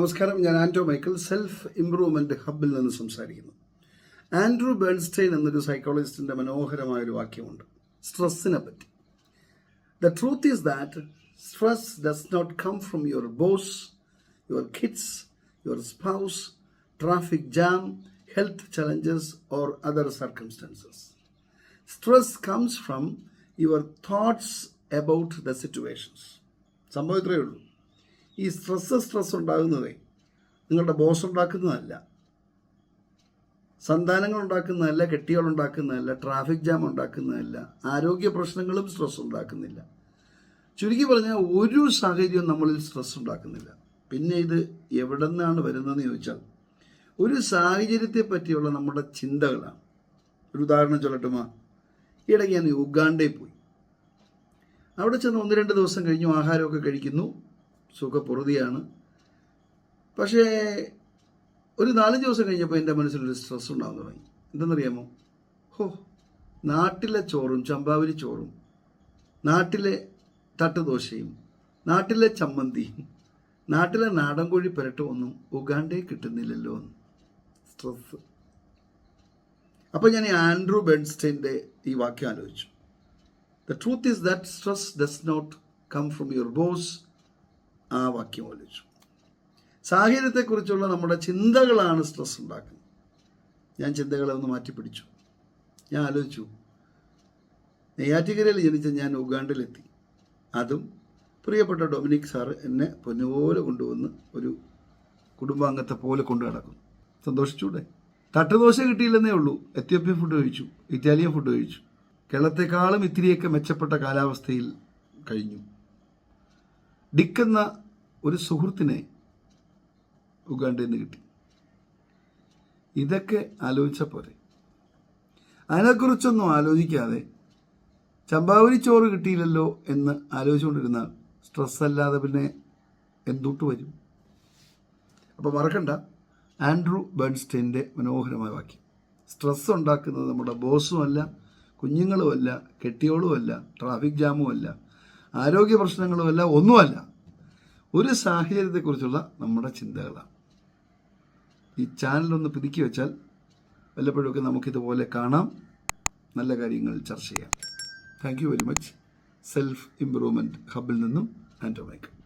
നമസ്കാരം. ഞാൻ Andrew Michael self improvement ഹബിൽ നിന്ന് സംസാരിക്കുന്നു. ആൻഡ്രൂ ബേൺസ്റ്റൈൻ എന്നൊരു സൈക്കോളജിസ്റ്റിന്റെ മനോഹരമായ ഒരു വാക്യമുണ്ട് സ്ട്രെസ്സിനെ പറ്റി. The truth is that stress does not come from your boss your kids your spouse traffic jam health challenges or other circumstances stress comes from your thoughts about the situations സംഭവം ഇത്രയേ ഉള്ളൂ. ഈ സ്ട്രെസ് സ്ട്രെസ് ഉണ്ടാകുന്നതേ നിങ്ങളുടെ boss ഉണ്ടാക്കുന്നതല്ല. സന്താനങ്ങൾ ഉണ്ടാക്കുന്നതല്ല കെട്ടികൾ ഉണ്ടാക്കുന്നതല്ല traffic jam ഉണ്ടാക്കുന്നതല്ല ആരോഗ്യ പ്രശ്നങ്ങളും stress ഉണ്ടാക്കുന്നില്ല. ചുരുക്കി പറഞ്ഞാൽ ഒരു സാഹചര്യവും നമ്മളിൽ സ്ട്രെസ് ഉണ്ടാക്കുന്നില്ല. പിന്നെ ഇത് എവിടെ നിന്നാണ് വരുന്നതെന്ന് ചോദിച്ചാൽ ഒരു സാഹചര്യത്തെ പറ്റിയുള്ള നമ്മുടെ ചിന്തകളാണ്. ഒരു ഉദാഹരണം ചൊല്ലട്ടുമാ ഇടയ്ക്ക് ഞാൻ ഉഗാണ്ടയിൽ പോയി. അവിടെ ചെന്ന് ഒന്ന് രണ്ട് ദിവസം കഴിഞ്ഞു ആഹാരമൊക്കെ കഴിക്കുന്നു. സുഖപുറുതിയാണ് പക്ഷേ ഒരു നാലഞ്ച് ദിവസം കഴിഞ്ഞപ്പോൾ എന്റെ മനസ്സിലൊരു സ്ട്രെസ് ഉണ്ടാകാൻ തുടങ്ങി. എന്തെന്നറിയാമോ? ഹോ നാട്ടിലെ ചോറും ചമ്പാവരി ചോറും നാട്ടിലെ തട്ടുദോശയും നാട്ടിലെ ചമ്മന്തിയും നാട്ടിലെ നാടൻ കോഴി ഒന്നും ഉഗാണ്ടേ കിട്ടുന്നില്ലല്ലോ എന്ന്. സ്ട്രെസ് അപ്പോൾ ഞാൻ ആൻഡ്രൂ ബെൻസ്റ്റൈന്റെ ഈ വാക്യം ആലോചിച്ചു. The truth is that stress does not come from your boss ആ വാക്യം ആലോചിച്ചു. സാഹചര്യത്തെക്കുറിച്ചുള്ള നമ്മുടെ ചിന്തകളാണ് സ്ട്രെസ് ഉണ്ടാക്കുന്നത്. ഞാൻ ചിന്തകളെ ഒന്ന് മാറ്റി പിടിച്ചു. ഞാൻ ആലോചിച്ചു നെയ്യാറ്റിക്കരയിൽ ജനിച്ച ഞാൻ ഉഗാണ്ടിലെത്തി അതും പ്രിയപ്പെട്ട ഡൊമിനിക് സാർ എന്നെ പൊന്നുപോലെ കൊണ്ടുവന്ന് ഒരു കുടുംബാംഗത്തെ പോലെ കൊണ്ടു കിടക്കുന്നു സന്തോഷിച്ചൂടെ? തട്ടുദോശ കിട്ടിയില്ലെന്നേ ഉള്ളൂ. എത്യോപ്യൻ ഫുഡ് കഴിച്ചു ഇറ്റാലിയൻ ഫുഡ് കഴിച്ചു. കേരളത്തെക്കാളും ഇത്തിരിയൊക്കെ മെച്ചപ്പെട്ട കാലാവസ്ഥയിൽ കഴിഞ്ഞു. ഡിക്ക് എന്ന ഒരു സുഹൃത്തിനെ ഉഗാണ്ടയിൽ നിന്ന് കിട്ടി. ഇതൊക്കെ ആലോചിച്ച പോരെ. അതിനെക്കുറിച്ചൊന്നും ആലോചിക്കാതെ ചമ്പാവരി ചോറ് കിട്ടിയില്ലല്ലോ എന്ന് ആലോചിച്ചുകൊണ്ടിരുന്നാൽ സ്ട്രെസ് അല്ലാതെ പിന്നെ എന്തുട്ട് വരും? അപ്പോൾ മറക്കണ്ട. ആൻഡ്രൂ ബേൺസ്റ്റൈന്റെ മനോഹരമായ വാക്യം. സ്ട്രെസ് ഉണ്ടാക്കുന്നത് നമ്മുടെ ബോസുമല്ല കുഞ്ഞുങ്ങളുമല്ല കെട്ടിയോളുമല്ല ട്രാഫിക് ജാമുമല്ല ആരോഗ്യ പ്രശ്നങ്ങളുമല്ല ഒന്നുമല്ല. ഒരു സാഹചര്യത്തെക്കുറിച്ചുള്ള നമ്മുടെ ചിന്തകളാണ്. ഈ ചാനലൊന്ന് പുതുക്കി വെച്ചാൽ വല്ലപ്പോഴൊക്കെ നമുക്കിതുപോലെ കാണാം. നല്ല കാര്യങ്ങൾ ചർച്ച ചെയ്യാം. Thank you very much self improvement ഹബിൽ നിന്നും ആൻഡ്രോമൈക്ക്.